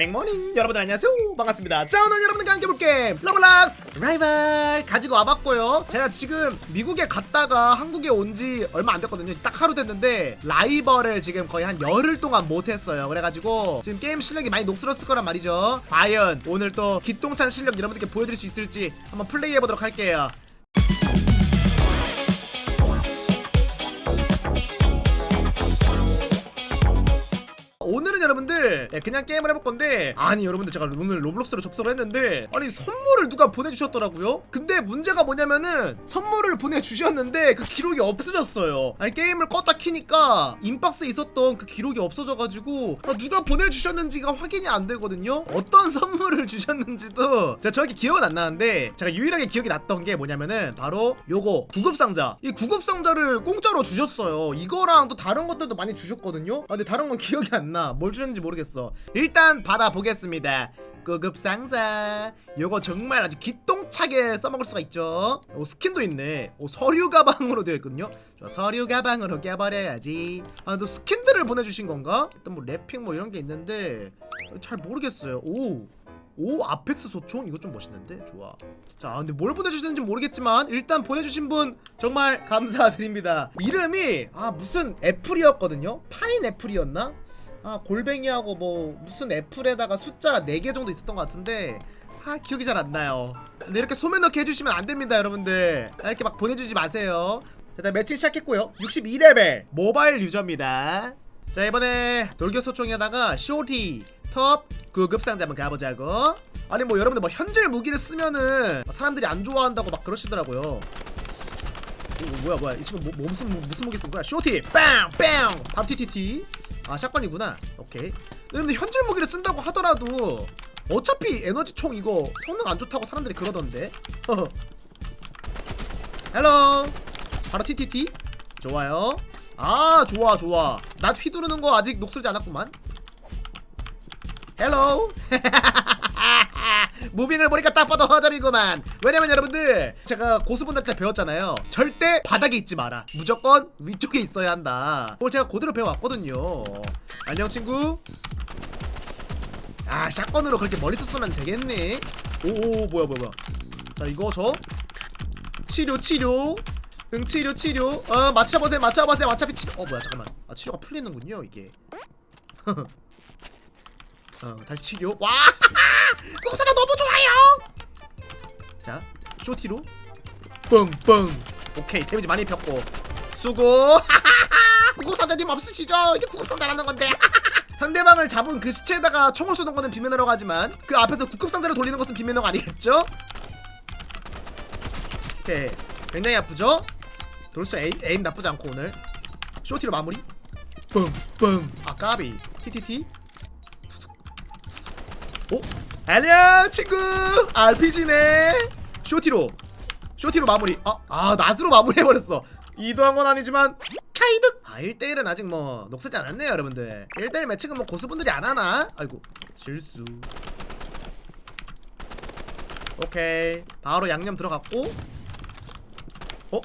맥모닝 여러분들 안녕하세요. 반갑습니다. 자 오늘 여러분들과 함께 볼게 러블락스 라이벌 가지고 와봤고요. 제가 지금 미국에 갔다가 한국에 온 지 얼마 안 됐거든요. 딱 하루 됐는데 라이벌을 지금 거의 한 열흘 동안 못했어요. 그래가지고 지금 게임 실력이 많이 녹슬었을 거란 말이죠. 과연 오늘 또 기똥찬 실력 여러분들께 보여드릴 수 있을지 한번 플레이해보도록 할게요 오늘은 여러분들 예, 그냥 게임을 해볼 건데 아니 여러분들 제가 오늘 로블록스로 접속을 했는데 아니 선물을 누가 보내주셨더라고요? 근데 문제가 뭐냐면은 선물을 보내주셨는데 그 기록이 없어졌어요. 아니 게임을 껐다 키니까 인박스에 있었던 그 기록이 없어져가지고 아, 누가 보내주셨는지가 확인이 안 되거든요? 어떤 선물을 주셨는지도 제가 정확히 기억은 안 나는데 제가 유일하게 기억이 났던 게 뭐냐면은 바로 요거 구급상자. 이 구급상자를 공짜로 주셨어요. 이거랑 또 다른 것들도 많이 주셨거든요? 아 근데 다른 건 기억이 안나 뭘 주셨는지 모르겠어. 일단 받아보겠습니다. 구급상자 요거 정말 아주 기똥차게 써먹을 수가 있죠. 오, 스킨도 있네. 오, 서류 가방으로 되어 있거든요. 좋아, 서류 가방으로 껴버려야지. 아 또 스킨들을 보내주신 건가? 일단 뭐 랩핑 뭐 이런 게 있는데 잘 모르겠어요. 오오 아펙스 소총? 이거 좀 멋있는데? 좋아. 자 근데 뭘 보내주시는지 모르겠지만 일단 보내주신 분 정말 감사드립니다. 이름이 아 무슨 애플이었거든요? 파인 애플이었나 아 골뱅이하고 뭐 무슨 애플에다가 숫자 4개 정도 있었던 것 같은데 아 기억이 잘 안 나요. 근데 이렇게 소매 넣기 해주시면 안 됩니다 여러분들. 아, 이렇게 막 보내주지 마세요. 자 일단 매칭 시작했고요. 62레벨 모바일 유저입니다. 자 이번에 돌격소총에다가 쇼티 톱 구급 상자 한번 가보자고. 아니 뭐 여러분들 뭐 현질 무기를 쓰면은 사람들이 안 좋아한다고 막 그러시더라고요. 오, 뭐야 뭐야. 이 친구 뭐, 뭐 무슨 뭐, 무슨 무기 쓴 거야? 쇼티 빵빵. 바로 TTT 아 샷건이구나. 오케이. 여러분들 현질 무기를 쓴다고 하더라도 어차피 에너지 총 이거 성능 안 좋다고 사람들이 그러던데. 헬로. 바로 TTT 좋아요. 아 좋아 좋아. 나 휘두르는 거 아직 녹슬지 않았구만. 헬로 무빙을 보니까 딱 봐도 허접이구만. 왜냐면 여러분들 제가 고수분들한테 배웠잖아요. 절대 바닥에 있지 마라. 무조건 위쪽에 있어야 한다. 그걸 제가 그대로 배워왔거든요. 안녕 친구. 아 샷건으로 그렇게 머리 쏘면 되겠네. 오오 뭐야 뭐야. 자 이거 저. 치료 치료. 응 치료 치료. 어 맞춰보세요 맞춰보세요. 어차피 치료. 어 뭐야 잠깐만. 아 치료가 풀리는군요 이게 어 다시 치료 와! 국사장 너무 좋아요! 자 쇼티로. 뻥뻥. 오케이 데미지 많이 폈고. 수고! 구급상자님 없으시죠? 이게 구급상자라는 건데. 상대방을 잡은 그 시체에다가 총을 쏘는 거는 비매너라고 하지만 그 앞에서 구급상자를 돌리는 것은 비매너가 아니겠죠? 오케이 굉장히 아프죠? 돌수 에임, 에임 나쁘지 않고 오늘. 쇼티로 마무리. 뻥뻥. 아 까비. TTT 오 안녕 친구! RPG네! 쇼티로. 쇼티로 마무리. 아, 아 낫으로 마무리해버렸어. 이도한 건 아니지만 카이득! 아 1대1은 아직 뭐 녹슬지 않았네요 여러분들. 1대1 매칭은 뭐 고수분들이 안 하나? 아이고 실수. 오케이. 바로 양념 들어갔고. 어?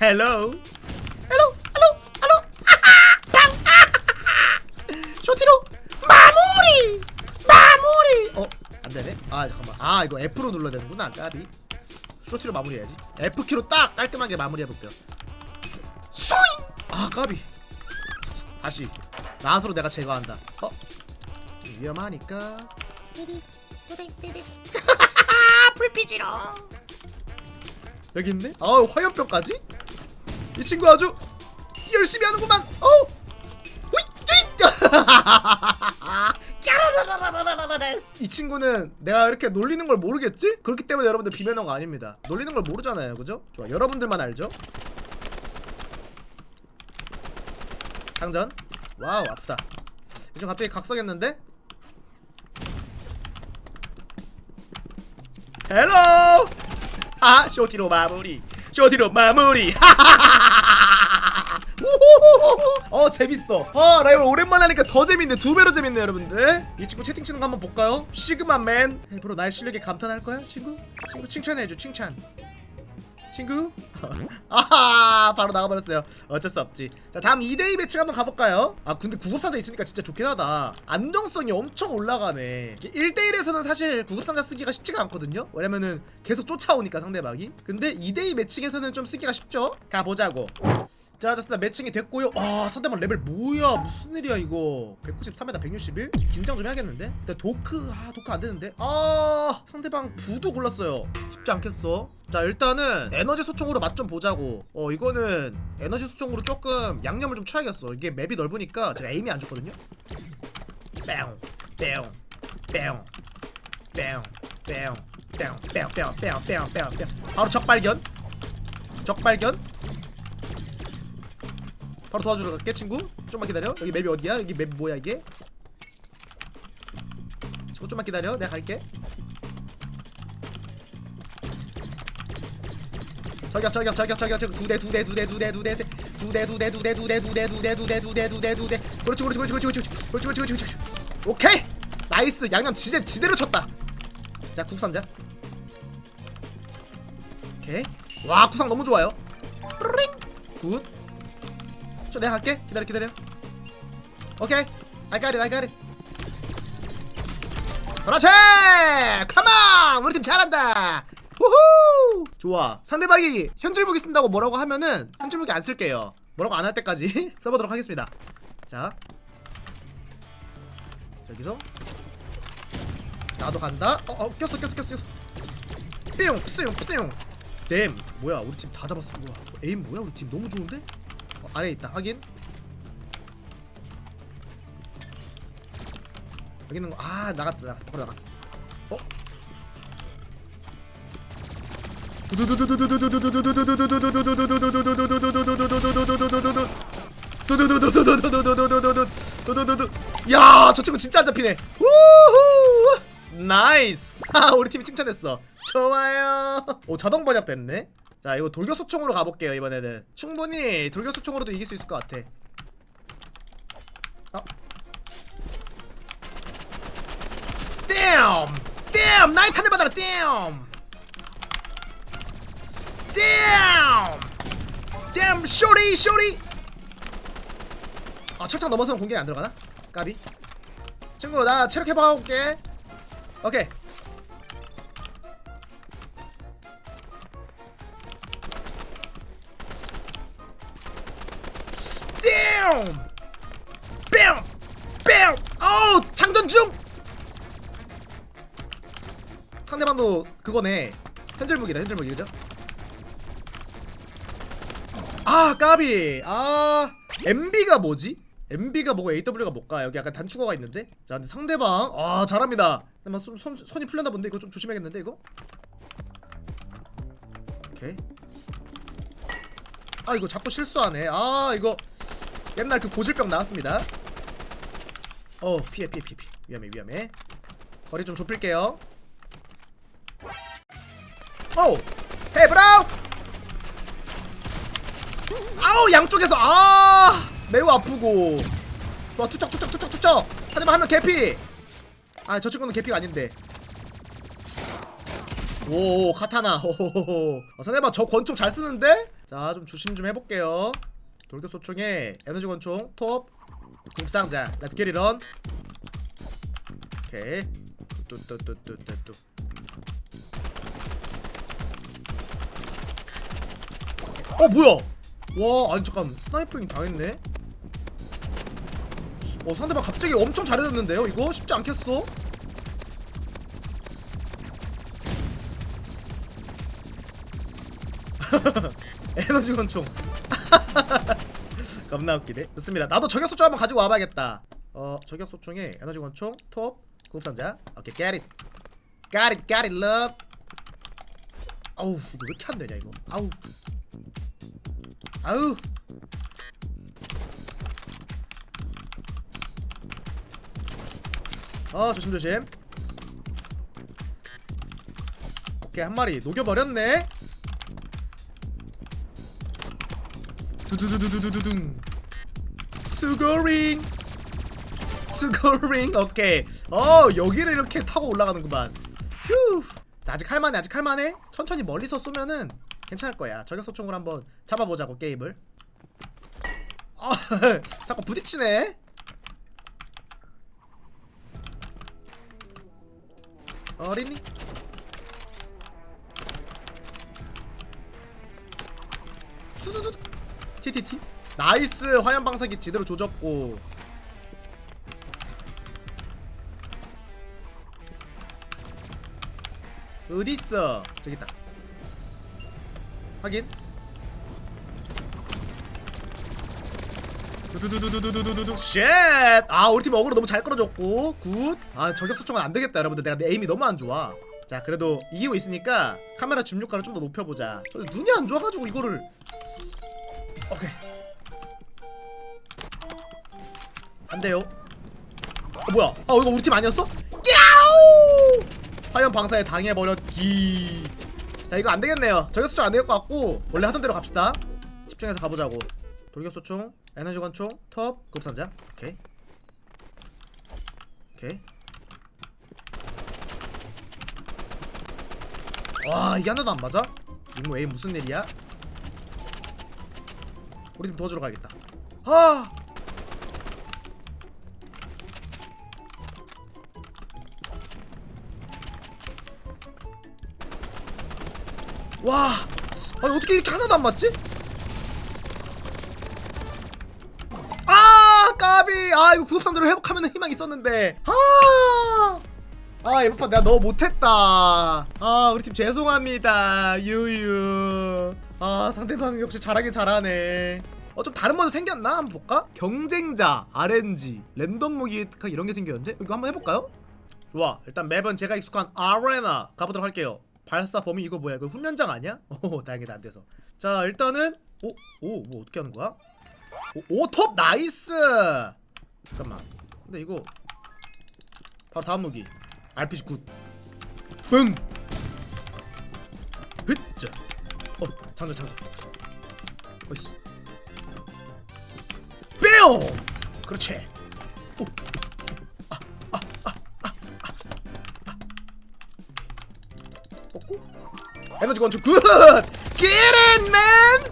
헬로! 헬로 헬로 헬로 빵 쇼티로 마무리 마무리 어 안되네 아 잠깐만. 아 이거 F로 눌러야 되는구나. 까비. 쇼티로 마무리해야지. F키로 딱 깔끔하게 마무리해볼게요. 스윙! 아 까비. 다시. 낫으로 내가 제거한다. 어? 위험하니까. 불피지롱 여기 있네? 아 화염병까지? 이 친구 아주 열심히 하는구만. 어? 후잇 이 친구는 내가 이렇게 놀리는 걸 모르겠지? 그렇기 때문에 여러분들 비매너가 아닙니다 놀리는 걸 모르잖아요 그죠? 좋아 여러분들만 알죠? 상전 와우 아프다 이제 갑자기 각성했는데? 헬로 아 쇼티로 마무리 쇼티로 마무리 우후후후후. 어 재밌어. 아 라이브 오랜만에 하니까 더 재밌네. 두 배로 재밌네 여러분들. 이 친구 채팅 치는 거 한번 볼까요? 시그마맨. 브로 나의 실력에 감탄할 거야 친구? 친구 칭찬해줘 칭찬 친구? 아하 바로 나가버렸어요. 어쩔 수 없지. 자 다음 2대2 매치 한번 가볼까요? 아 근데 구급상자 있으니까 진짜 좋긴 하다. 안정성이 엄청 올라가네. 1대1에서는 사실 구급상자 쓰기가 쉽지가 않거든요? 왜냐면은 계속 쫓아오니까 상대방이. 근데 2대2 매칭에서는 좀 쓰기가 쉽죠? 가보자고. 자 좋습니다 매칭이 됐고요. 아 상대방 레벨 뭐야? 무슨 일이야 이거? 193에다 161 긴장 좀 해야겠는데? 일단 도크 아 도크 안 되는데? 아 상대방 부도 골랐어요. 쉽지 않겠어 자 일단은 에너지 소총으로 맛 좀 보자고 어 이거는 에너지 소총으로 조금 양념을 좀 쳐야겠어 이게 맵이 넓으니까 제가 에임이 안 좋거든요 뺑 뺑, 뺑, 뺑, 뺑, 뺑, 뺑, 뺑, 뺑, 뺑, 뺑, 뺑. 바로 적 발견 적 발견 바로 도와주러 갈게 친구 좀만 기다려 여기 맵이 어디야 여기 맵 뭐야 이게 친구 좀만 기다려 내가 갈게 저격 저격 저격 저격 저격 두대 두 대 두 대 두 대 두대 두대 두 대 두 대 두 대 두 대 두 대 두 대 두 대 두 대 두 대 그렇지 그렇지 그렇지 그렇지 그렇지 그렇지 그렇지 그렇지 그렇지 오케이 나이스 양념 지제 지대로 쳤다 자 국산자 오케이 와 구상 너무 좋아요 굿저 내가 갈게 기다려 기다려 오케이 I got it I got it 그렇지 컴온 우리 팀 잘한다 우후! 좋아. 상대방이 현질무기 쓴다고 뭐라고 하면은 현질무기 안 쓸게요. 뭐라고 안 할 때까지 써보도록 하겠습니다. 자. 여기서. 나도 간다. 어, 어 꼈어 꼈어 꼈어 꼈어. 삐용 삐용 삐용 댐! 뭐야 우리 팀 다 잡았어. 우와 에임 뭐야? 우리 팀 너무 좋은데? 어, 아래에 있다. 확인. 여기 있는 거 아 나갔다 나갔다. 바로 나갔어. 어 야 저 친구 진짜 안 잡히네. 우후. 나이스. 하 우리 팀이 칭찬했어. 좋아요. 오 자동 번역 됐네? 자 이거 돌격소총으로 가볼게요 이번에는. 충분히 돌격소총으로도 이길 수 있을 것 같아. 어. damn damn 나이 탄을 받아라 damn damn damn 쇼리 쇼리 아 철창 넘어서면 공격이 안 들어가나? 까비 친구 나 체력 회복하고 올게 오케이 damn 뺨! 뺨! 어우 장전 중! 상대방도 그거네 현질무기다 현질무기 그죠? 아 까비. 아 MB가 뭐지? MB가 뭐고 AW가 뭘까? 여기 약간 단축어가 있는데? 자 근데 상대방. 아 잘합니다. 막 손, 손, 손이 풀렸나 본데? 이거 좀 조심해야겠는데 이거? 오케이. 아 이거 자꾸 실수하네. 아 이거 옛날 그 고질병 나왔습니다. 어 피해 피해 피해 피해. 위험해 위험해. 거리 좀 좁힐게요. 오! 헤이 브라우 아우 양쪽에서 아 매우 아프고. 좋아 투척 투척 투척 투척. 하지만 하면 개피. 아 저 친구는 개피가 아닌데. 오 카타나. 호호호호. 어, 상대방 저 권총 잘 쓰는데? 자 좀 조심 좀 해볼게요. 돌격 소총에 에너지 권총 톱. 굽상자. 렛츠 기릿 런 오케이. 뚜뚜뚜뚜뚜뚜. 어 뭐야 와 아니 잠깐 스나이퍼ing 당했네? 어 상대방 갑자기 엄청 잘해졌는데요? 이거 쉽지 않겠어? 에너지 권총. 겁나 웃기네. 좋습니다. 나도 저격소총 한번 가지고 와봐야겠다. 어 저격소총에 에너지 권총 톱 구급상자. 오케이 get it. got it got it love. 아우 이거 왜 이렇게 안 되냐 이거? 아우 아우. 아 조심 조심. 오케이 한 마리 녹여버렸네. 두두두두두두둥. 수고링. 수고링 오케이. 어 여기를 이렇게 타고 올라가는구만. 휴. 자, 아직 할만해 아직 할만해. 천천히 멀리서 쏘면은 괜찮을 거야. 저격 소총으로 한번 잡아보자고 게임을. 아 자꾸 부딪히네. 어린이? 두두두 TTT 나이스. 화염 방사기 제대로 조졌고. 어딨어? 저기 있다 확인. 두두두두두두두두 쉣 아 우리 팀 어그로 너무 잘 끌어줬고. 굿아 저격 소총은 안 되겠다 여러분들. 내가 내 에임이 너무 안 좋아. 자 그래도 이기고 있으니까 카메라 줌육가를 좀 더 높여보자. 눈이 안 좋아가지고 이거를. 오케이. 안 돼요. 어 뭐야? 아 이거 우리 팀 아니었어? 야우 화염 방사에 당해버렸기 자 이거 안 되겠네요. 저격 소총 안될 것 같고 원래 하던 대로 갑시다. 집중해서 가보자고. 돌격 소총 에너지 관총 톱 급산자. 오케이. 오케이. 와 이게 하나도 안 맞아? 이거 에이 무슨 일이야? 우리 팀 도와주러 가야겠다. 아 와 아니 어떻게 이렇게 하나도 안 맞지? 아 까비 아 이거 구급상자로 회복하면 희망 있었는데 아 아, 이번 판 내가 너무 못했다. 아, 우리 팀 죄송합니다. 유유. 아, 상대방 역시 잘하긴 잘하네. 어, 좀 다른 모드 생겼나? 한번 볼까? 경쟁자, RNG, 랜덤 무기 이런 게 생겼는데? 이거 한번 해볼까요? 좋아. 일단 맵은 제가 익숙한 아레나 가보도록 할게요. 발사 범위 이거 뭐야? 이거 훈련장 아니야? 오, 다행이다 안 돼서. 자, 일단은 오, 오, 뭐 어떻게 하는 거야? 오, 톱 나이스. 잠깐만. 근데 이거 바로 다음 무기. RPG 굿. 뻥. 흐짜. 어, 장전 장전. 어이씨. 뿅. 그렇지. 오. 에너지 건축 굿. Get it, man.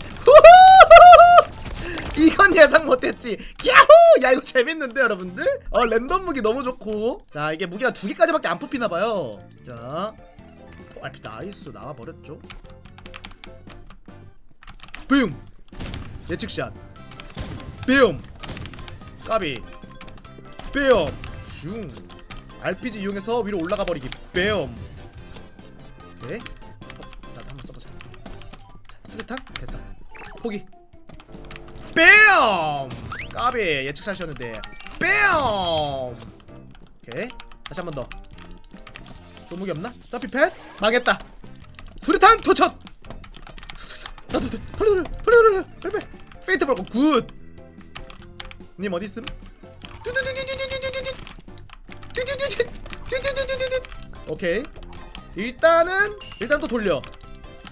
이건 예상 못했지. 야호! 야 이거 재밌는데 여러분들? 어 랜덤 무기 너무 좋고. 자 이게 무기가 두 개까지밖에 안 뽑히나 봐요. 자, 어, 아 나이스 나와 버렸죠. 뿅. 예측샷. 뿅. 까비. 뿅. 슝. RPG 이용해서 위로 올라가 버리기. 뿅. 오케이. 어, 나도 한번 써보자. 자, 수류탄 됐어. 포기. 뺨! 까비 예측샷이었는데 뺨! 오케이 다시 한 번 더. 조무기 없나? 점피패드? 망했다. 수류탄 도착. 나도 돼. 돌려. 빨리 빨리. 페이트 벌고 굿. 님 어디 있음? 오케이. 일단은 일단 또 돌려.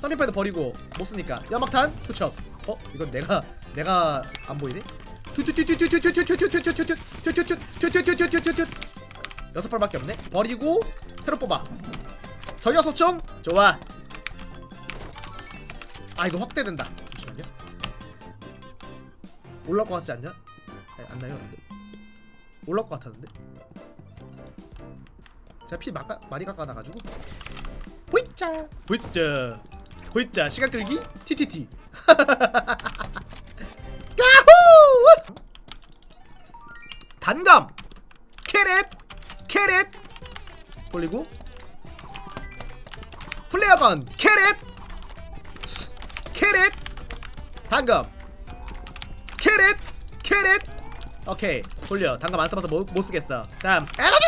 점피패드 버리고 못 쓰니까 연막탄 투척. 어 이건 내가 내가 안 보이네. 여섯 발밖에 없네. 버리고 새로 뽑아. 저격 소총 좋아. 아 이거 확대된다. 잠시만요. 올라올 것 같지 않냐? 아니, 안 나요. 올라올 것 같았는데. 제가 피 막가, 많이 깎아놔가지고. 호이짜, 호이짜, 호이짜. 시간 끌기? TTT. 야호! 단감! 캐렛 캐렛 돌리고. 플레어건! 캐렛 캐렛 단감! 캐렛 캐렛 오케이. 돌려. 단감 안 써봐서 못, 못 쓰겠어. 다음. 에너지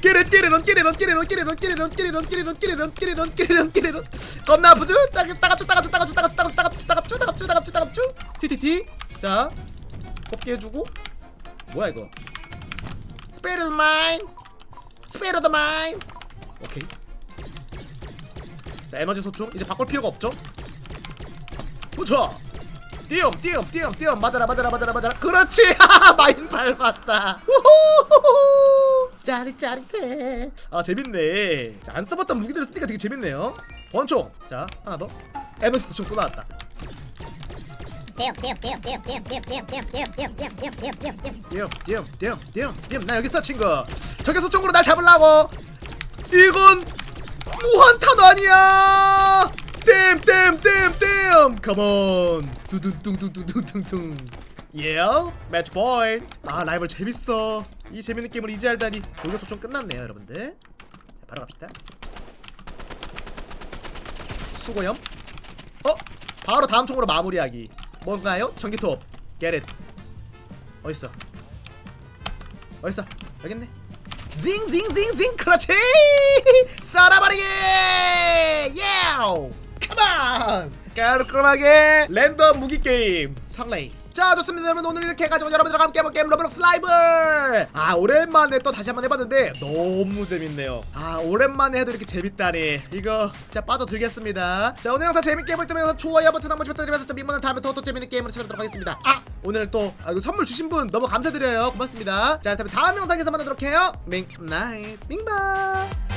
깨렛 깨렛런 깨렛런 깨렛런 깨렛런 깨렛런 깨렛런 깨렛런 깨렛런 깨렛런 깨렛런 깨렛런 겁나 아프죠? 따갑 따갑죠 따갑죠 따갑죠 따갑죠 따갑죠 따갑죠 따갑죠 따갑죠 따갑죠 티티티 자 뽑게 해주고 뭐야 이거 스페르 마인 스페르 더 마인 오케이 자 에너지 소총 이제 바꿀 필요가 없죠 부쳐 띄엄 띄엄 띄엄 띄엄 맞아라 맞아라 맞아라 맞아라 그렇지 마인 밟았다 우후후후. 짜릿짜릿해 아 재밌네 자, 안 써봤던 무기들을 쓰니까 되게 재밌네요 권총 자 하나 더 에너지 총또 나왔다 대역 대역 대역 대역 대역 대역 대역 대역 대역 대역 대역 대역 대역 대역 대역 띄엄 띄엄 띄엄 띄엄 띄엄 나 여기 있어 친구 적의 소총으로 날 잡으려고 이건 무한탄 아니야 땜 땜 땜땜. 컴온 두둔뚱뚱뚱뚱뚱 예 매치 포인트 아 라이벌 재밌어. 이 재밌는 게임을 이제 알다니. 공격 소총 끝났네요 여러분들. 자, 바로 갑시다. 수고염. 어? 바로 다음 총으로 마무리하기. 뭔가요? 전기톱 get it. 어딨어? 어딨어? 여기 있네. 징징징징. 그렇지! 썰어버리기! 예우 컴 온 깔끔하게 랜덤 무기 게임 설레이 자 좋습니다. 여러분 오늘 이렇게 해가지고 여러분들과 함께 해볼 게임 로블록스 라이브! 아 오랜만에 또 다시 한번 해봤는데 너무 재밌네요. 아 오랜만에 해도 이렇게 재밌다니. 이거 진짜 빠져들겠습니다. 자 오늘 영상 재밌게 보셨다면 좋아요 버튼 한번 부탁드리면서 좀 민망한 다음에 더또 재밌는 게임으로 찾아뵙도록 하겠습니다. 아 오늘 또 아, 선물 주신 분 너무 감사드려요. 고맙습니다. 자 그렇다면 다음 영상에서 만나도록 해요. 밍나잇 밍바